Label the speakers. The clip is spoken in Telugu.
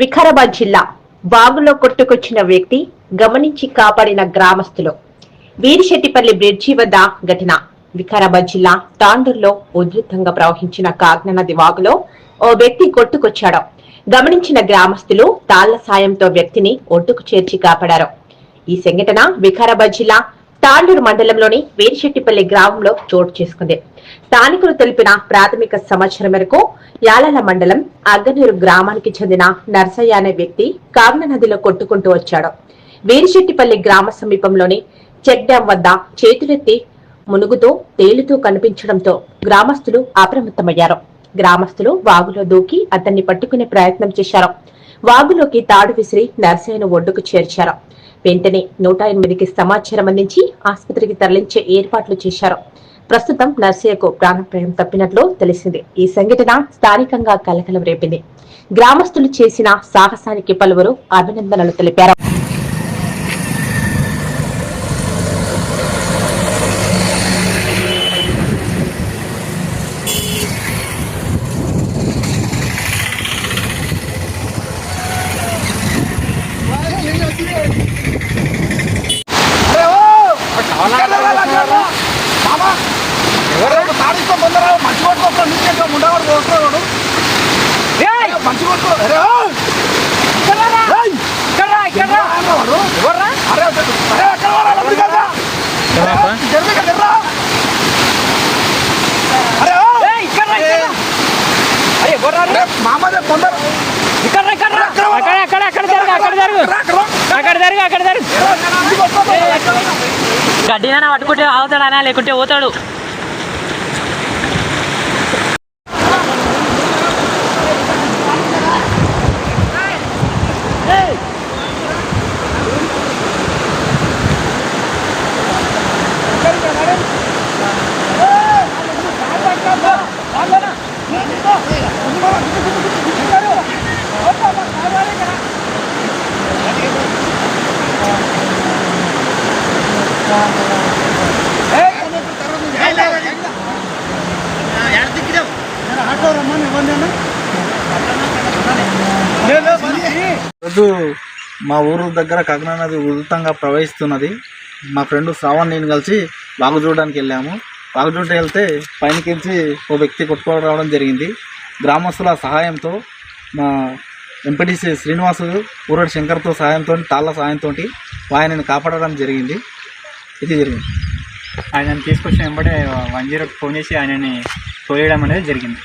Speaker 1: వికారాబాద్ జిల్లా బాగులో కొట్టుకొచ్చిన వ్యక్తి గమనించి కాపాడిన గ్రామస్తులు. వీరిశెట్టిపల్లి బ్రిడ్జి వద్ద ఘటన. వికారాబాద్ జిల్లా తాండూరులో ఉధృతంగా ప్రవహించిన కాగ్న నది వాగులో ఓ వ్యక్తి కొట్టుకొచ్చాడు. గమనించిన గ్రామస్తులు తాళ్ళ సాయంతో వ్యక్తిని ఒడ్డుకు చేర్చి కాపాడారు. ఈ సంఘటన వికారాబాద్ జిల్లా తాండూరు మండలంలోని వేరిశెట్టిపల్లి గ్రామంలో చోటు చేసుకుంది. స్థానికులు తెలిపిన ప్రాథమిక సమాచారం మేరకు యాలల మండలం అగ్గనూరు గ్రామానికి చెందిన నర్సయ్య అనే వ్యక్తి కావ్న నదిలో కొట్టుకుంటూ వచ్చాడు. వీరిశెట్టిపల్లి గ్రామ సమీపంలోని చెక్ డ్యాం వద్ద చేతులెత్తి మునుగుతూ తేలుతూ కనిపించడంతో గ్రామస్తులు అప్రమత్తమయ్యారు. గ్రామస్తులు వాగులో దూకి అతన్ని పట్టుకునే ప్రయత్నం చేశారు. వాగులోకి తాడు విసిరి నర్సయ్యను ఒడ్డుకు చేర్చారు. వెంటనే నూట ఎనిమిదికి సమాచారం అందించి ఆసుపత్రికి తరలించే ఏర్పాట్లు చేశారు. ప్రస్తుతం నర్సయ్యకు ప్రాణప్రాయం తప్పినట్లు తెలిసింది. ఈ సంఘటన స్థానికంగా కలకలం రేపింది. గ్రామస్తులు చేసిన సాహసానికి పలువురు అభినందనలు తెలిపారు.
Speaker 2: ఎవరు తాడిస్తో ముందర మంచి కొట్టుకోసం నీకే ఉండవాడు పోతున్నాడు మంచి కొట్టుకో మామదే ముందర
Speaker 3: ఇక్కడ ఇక్కడ అక్కడ అక్కడ అక్కడ జరుగు అక్కడ జరుగు.
Speaker 2: అక్కడ
Speaker 3: జరుగు అక్కడ జరుగు. పట్టుకుంటే ఆగుతాడనా లేకుంటే పోతాడు. Hey! Yes, yes.
Speaker 4: రోజు మా ఊరు దగ్గర కగ్నా నది ఉధృతంగా ప్రవహిస్తున్నది. మా ఫ్రెండ్ శ్రావణ్ నేను కలిసి బాగు చూడడానికి వెళ్ళాము. బాగు చూడడానికి వెళ్తే పైనకించి ఓ వ్యక్తి కొట్టుకోవడం రావడం జరిగింది. గ్రామస్తుల సహాయంతో మా ఎంపీటీసీ శ్రీనివాసు ఊరడి శంకర్తో సహాయంతో తాళ్ళ సహాయంతో ఆయనని కాపాడడం జరిగింది. ఇది జరిగింది.
Speaker 5: ఆయనను తీసుకొచ్చిన వెంబడే వన్ జీరోకి ఫోన్ చేసి ఆయనని తోలేయడం అనేది జరిగింది.